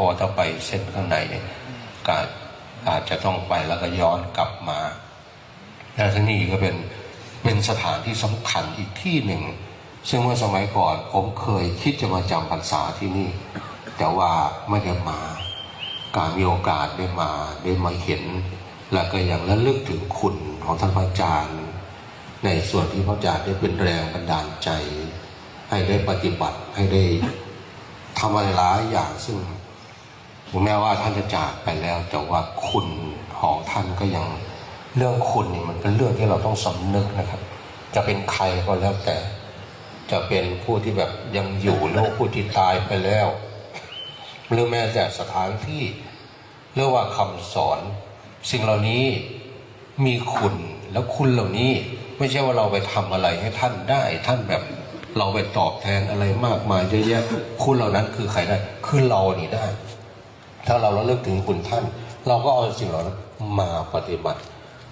พราะว่าถ้าไปเส้นข้างในเนี่ยก็อาจจะต้องไปแล้วก็ย้อนกลับมาและที่นี่ก็เป็นเป็นสถานที่สำคัญอีกที่หนึ่ง ซึ่งเมื่อสมัยก่อนผมเคยคิดจะมาจำพรรษาที่นี่ แต่ว่าไม่ได้มา การมีโอกาสได้มาได้มาเห็น และก็อยังระลึกถึงคุณของท่านพระอาจารย์ ในส่วนที่พระอาจารย์ได้เป็นแรงบันดาลใจ ให้ได้ปฏิบัติให้ได้ทำอะไรหลายอย่างซึ่ง ถึงแม้ว่าท่านจะจากไปแล้ว แต่ว่าคุณของท่านก็ยังเรื่องคุณนี่มันเป็นเรื่องที่เราต้องสำนึกนะครับ จะเป็นใครก็แล้วแต่ จะเป็นผู้ที่แบบยังอยู่หรือผู้ที่ตายไปแล้ว หรือแม้แต่สถานที่เรียกว่าคำสอน สิ่งเหล่านี้มีคุณแล้วคุณเหล่านี้ไม่ใช่ว่าเราไปทำอะไรให้ท่านได้ ท่านแบบเราไปตอบแทนอะไรมากมายเยอะแยะคุณเหล่านั้นคือใครได้คือเรานี่ได้ ถ้าเราระลึกถึงคุณท่าน เราก็เอาสิ่งเหล่านั้นมาปฏิบัติ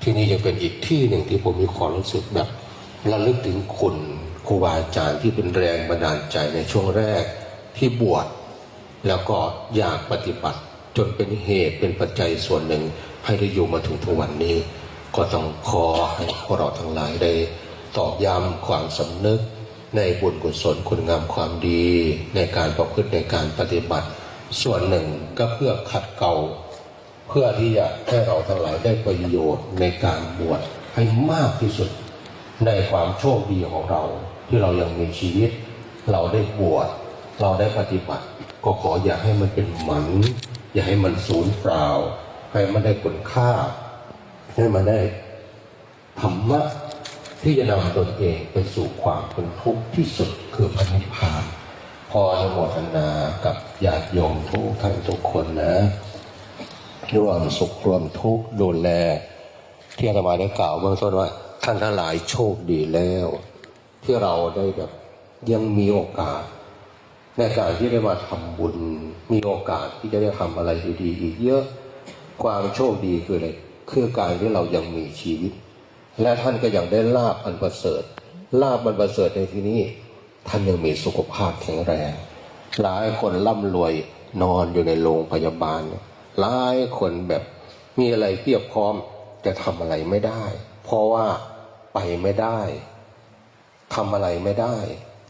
ที่นี่จะเป็นอีกที่หนึ่งที่ผมมีความรู้สึกแบบระลึกถึงคุณครูบาอาจารย์ที่เป็นแรงบันดาลใจในช่วงแรกที่บวชแล้วก็อยากปฏิบัติ จนเป็นเหตุเป็นปัจจัยส่วนหนึ่ง ให้ได้อยู่มาถึงทุกวันนี้ ก็ต้องขอให้พวกเราทั้งหลายได้ตอกย้ำความสำนึกในบุญกุศลคุณงามความดี ในการประพฤติในการปฏิบัติ ส่วนหนึ่งก็เพื่อขัดเกลาเพื่อที่จะให้เราทั้งหลายได้ประโยชน์ในการบวชให้มากที่สุด ในความโชคดีของเรา ที่เรายังมีชีวิต เราได้บวชเราได้ปฏิบัติ ก็ขออย่าให้มันเป็นหมัน อย่าให้มันสูญเปล่า ให้มันได้คุณค่า ให้มันได้ธรรมะที่จะนำตนเองไปสู่ความเป็นทุกข์ที่สุดคือพระนิพพาน พออนุโมทนากับญาติโยมทุกท่านทุกคนนะ ร่วมสุขร่วมทุกข์ดูแล ที่อาตมาได้กล่าวเบื้องต้นว่า ท่านทั้งหลายโชคดีแล้ว ที่เราได้แบบยังมีโอกาส ในการที่ได้มาทำบุญ มีโอกาสที่จะได้ทำอะไรดีๆอีกเยอะความโชคดีคืออะไรคือการที่เรายังมีชีวิต และท่านก็ยังได้ลาบอันประเสริฐลาบอันประเสริฐในที่นี้ ท่านยังมีสุขภาพแข็งแรง หลายคนร่ำรวยนอนอยู่ในโรงพยาบาล หลายคนแบบมีอะไรเพียบพร้อมแต่ทำอะไรไม่ได้ เพราะว่าไปไม่ได้ทำอะไรไม่ได้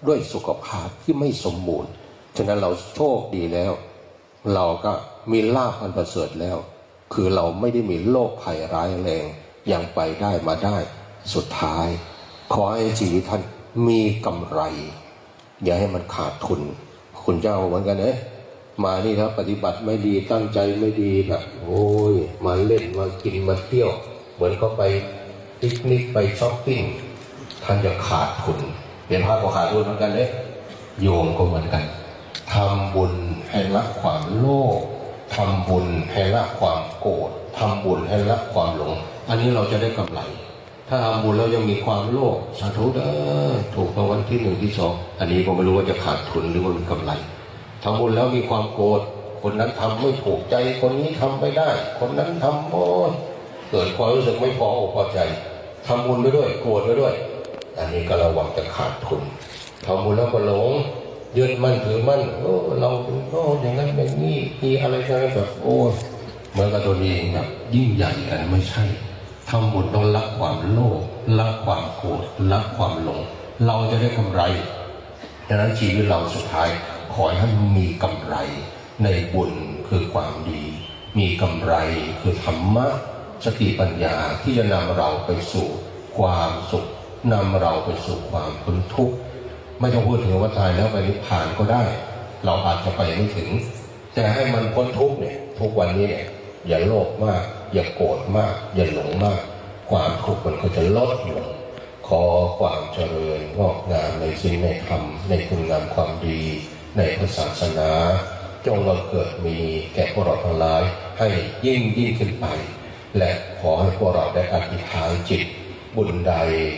ด้วยสุขภาพที่ไม่สมบูรณ์ ฉะนั้นเราโชคดีแล้ว เราก็มีลาภอันประเสริฐแล้ว คือเราไม่ได้มีโรคภัยร้ายแรงยังไปได้มาได้ สุดท้าย ขอให้ชีวิตท่านมีกำไร อย่าให้มันขาดทุน คุณเจ้าเหมือนกันเอ๊ะมานี่ครับปฏิบัติไม่ดีตั้งใจไม่ดีแบบโอ้ยมาเล่นมากินมาเที่ยว เหมือนเขาไปปิกนิกไปช้อปปิ้งท่านจะขาดทุนเห็นภาพก็ขาดทุนเหมือนกันเลยโยมก็เหมือนกันทำบุญให้ละความโลภทำบุญให้ละความโกรธทำบุญให้ละความหลง อันนี้เราจะได้กำไร ถ้าทำบุญแล้วยังมีความโลภสาธุเด้อถูกรางวัลที่หนึ่งที่สองอันนี้ก็ไม่รู้ว่าจะขาดทุนหรือว่ามีกำไรทำบุญแล้วมีความโกรธคนนั้นทำไม่ถูกใจคนนี้ทำไม่ได้ คนนั้นทำโอ้ยเกิดความรู้สึกไม่พออกพอใจทำบุญไปด้วยโกรธไปด้วย อันนี้ก็ระวังจะขาดทุนทำบุญแล้วก็หลงยึดมั่นถือมั่นโอ้เราโอ้อย่างนั้นอย่างนี้มีอะไรกันแบบโอ้เหมือนกับตัวเองแบบยิ่งใหญ่กันไม่ใช่ ทำบุญต้องละความโลภละความโกรธละความหลง เราจะได้กำไรดังนั้นชีวิตเราสุดท้ายขอให้มีกำไรในบุญคือความดี มีกำไรคือธรรมะสติปัญญาที่จะนำเราไปสู่ความสุขนำเราไปสู่ความพ้นทุกข์ไม่ต้องพูดถึงว่าตายแล้วไปนิพพานก็ได้ เราอาจจะไปไม่ถึง แต่ให้มันพ้นทุกข์เนี่ยทุกวันนี้เนี่ยอย่าโลภมาก อย่าโกรธมาก อย่าหลงมาก ความทุกข์มันก็จะลดลงขอความเจริญงอกงามในสิ่งในธรรมในคุณงามความดี ในพระศาสนา จงบังเกิดมีแก่พวกเราทั้งหลายให้ยิ่งยิ่งขึ้นไป และขอให้พวกเราได้อธิษฐานจิต บุญใด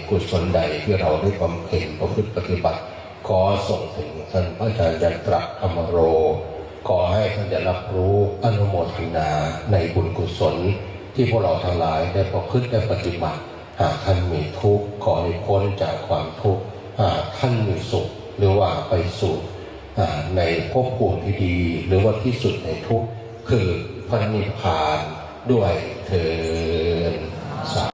กุศลใดที่เราได้บำเพ็ญประพฤติปฏิบัติ ขอส่งถึงท่านพระอาจารย์ยันตระธรรมโร ขอให้ท่านได้รับรู้อนุโมทนาในบุญกุศล ที่พวกเราทั้งหลายได้ประพฤติได้ปฏิบัติ หากท่านมีทุกข์ขอให้พ้นจากความทุกข์หากท่านมีสุข หรือว่าไปสู่ในภพภูมิที่ดี หรือว่าที่สุดในทุกข์คือพระนิพพานด้วยเถิดสา